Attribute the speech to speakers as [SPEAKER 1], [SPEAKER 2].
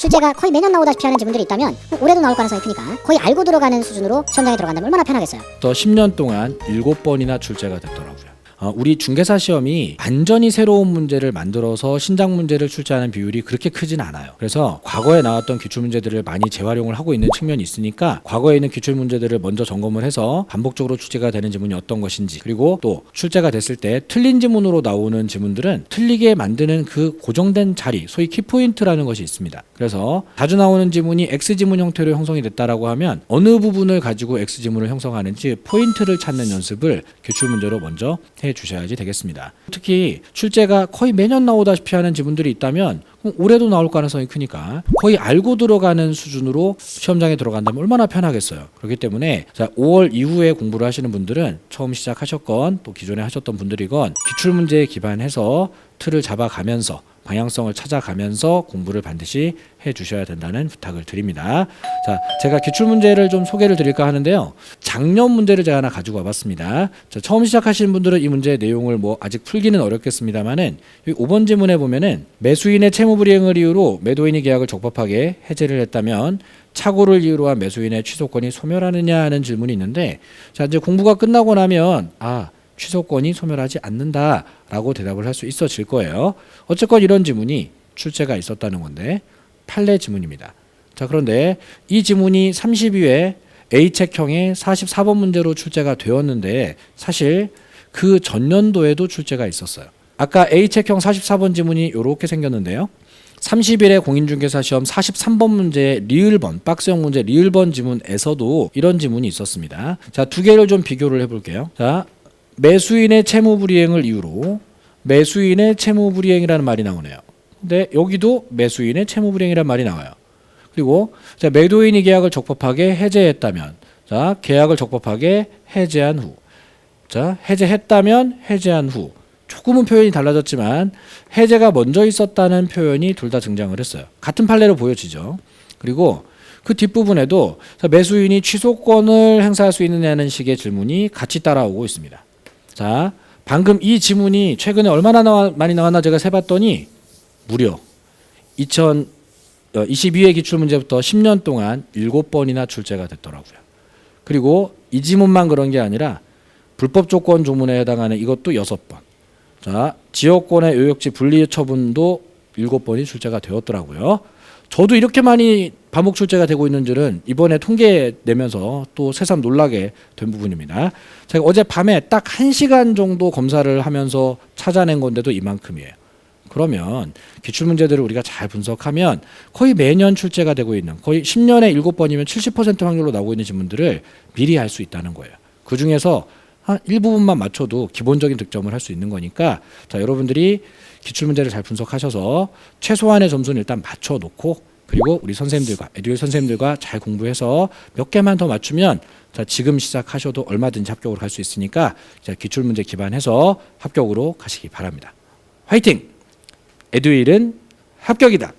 [SPEAKER 1] 출제가 거의 매년 나오다시피 하는 지문들이 있다면 올해도 나올 가능성이 크니까 거의 알고 들어가는 수준으로 시험장에 들어간다면 얼마나 편하겠어요.
[SPEAKER 2] 또 10년 동안 7번이나 출제가 됐더라고요. 어, 우리 중개사 시험이 완전히 새로운 문제를 만들어서 신작 문제를 출제하는 비율이 그렇게 크진 않아요. 그래서 과거에 나왔던 기출 문제들을 많이 재활용을 하고 있는 측면이 있으니까 과거에 있는 기출 문제들을 먼저 점검을 해서 반복적으로 출제가 되는 지문이 어떤 것인지 그리고 또 출제가 됐을 때 틀린 지문으로 나오는 지문들은 틀리게 만드는 그 고정된 자리, 소위 키포인트라는 것이 있습니다. 그래서 자주 나오는 지문이 X 지문 형태로 형성이 됐다라고 하면 어느 부분을 가지고 X 지문을 형성하는지 포인트를 찾는 연습을 기출 문제로 먼저 해 주셔야지 되겠습니다. 특히 출제가 거의 매년 나오다시피 하는 지문들이 있다면 올해도 나올 가능성이 크니까 거의 알고 들어가는 수준으로 시험장에 들어간다면 얼마나 편하겠어요. 그렇기 때문에 자 5월 이후에 공부를 하시는 분들은 처음 시작하셨건 또 기존에 하셨던 분들이건 기출 문제에 기반해서 틀을 잡아가면서 방향성을 찾아가면서 공부를 반드시 해 주셔야 된다는 부탁을 드립니다. 자, 제가 기출 문제를 좀 소개를 드릴까 하는데요. 작년 문제를 제가 하나 가지고 와봤습니다. 자, 처음 시작하시는 분들은 이 문제의 내용을 뭐 아직 풀기는 어렵겠습니다만은 여기 5번 지문에 보면은 매수인의 채무 불이행을 이유로 매도인이 계약을 적법하게 해제를 했다면 착오를 이유로 한 매수인의 취소권이 소멸하느냐 하는 질문이 있는데 자, 이제 공부가 끝나고 나면 아 취소권이 소멸하지 않는다라고 대답을 할 수 있어질 거예요. 어쨌건 이런 지문이 출제가 있었다는 건데 판례 지문입니다. 자 그런데 이 지문이 32회 A책형의 44번 문제로 출제가 되었는데 사실 그 전년도에도 출제가 있었어요. 아까 A책형 44번 지문이 이렇게 생겼는데요. 30일의 공인중개사 시험 43번 문제 리을번 박스형 문제 리을번 지문에서도 이런 지문이 있었습니다. 자, 두 개를 좀 비교를 해 볼게요. 자, 매수인의 채무 불이행을 이유로 매수인의 채무 불이행이라는 말이 나오네요. 근데 여기도 매수인의 채무 불이행이라는 말이 나와요. 그리고 자, 매도인이 계약을 적법하게 해제했다면 자, 계약을 적법하게 해제한 후. 자, 해제했다면 해제한 후. 조금은 표현이 달라졌지만 해제가 먼저 있었다는 표현이 둘 다 등장을 했어요. 같은 판례로 보여지죠. 그리고 그 뒷부분에도 자, 매수인이 취소권을 행사할 수 있느냐는 식의 질문이 같이 따라오고 있습니다. 자, 방금 이 지문이 최근에 얼마나 나와, 많이 나왔나 제가 세봤더니 무려 2022회 기출문제부터 10년 동안 7번이나 출제가 됐더라고요. 그리고 이 지문만 그런 게 아니라 불법 조건 조문에 해당하는 이것도 6번. 자, 지역권의 요역지 분리 처분도 7번이 출제가 되었더라고요. 저도 이렇게 많이 반복 출제가 되고 있는 줄은 이번에 통계 내면서 또 새삼 놀라게 된 부분입니다. 제가 어제 밤에 딱 1시간 정도 검사를 하면서 찾아낸 건데도 이만큼이에요. 그러면 기출 문제들을 우리가 잘 분석하면 거의 매년 출제가 되고 있는 거의 10년에 7번이면 70% 확률로 나오고 있는 지문들을 미리 할 수 있다는 거예요. 그 중에서 한 일부분만 맞춰도 기본적인 득점을 할 수 있는 거니까 자 여러분들이 기출 문제를 잘 분석하셔서 최소한의 점수는 일단 맞춰 놓고 그리고 우리 선생님들과 에듀윌 선생님들과 잘 공부해서 몇 개만 더 맞추면 자 지금 시작하셔도 얼마든지 합격으로 갈 수 있으니까 자 기출 문제 기반해서 합격으로 가시기 바랍니다. 화이팅! 에듀윌은 합격이다.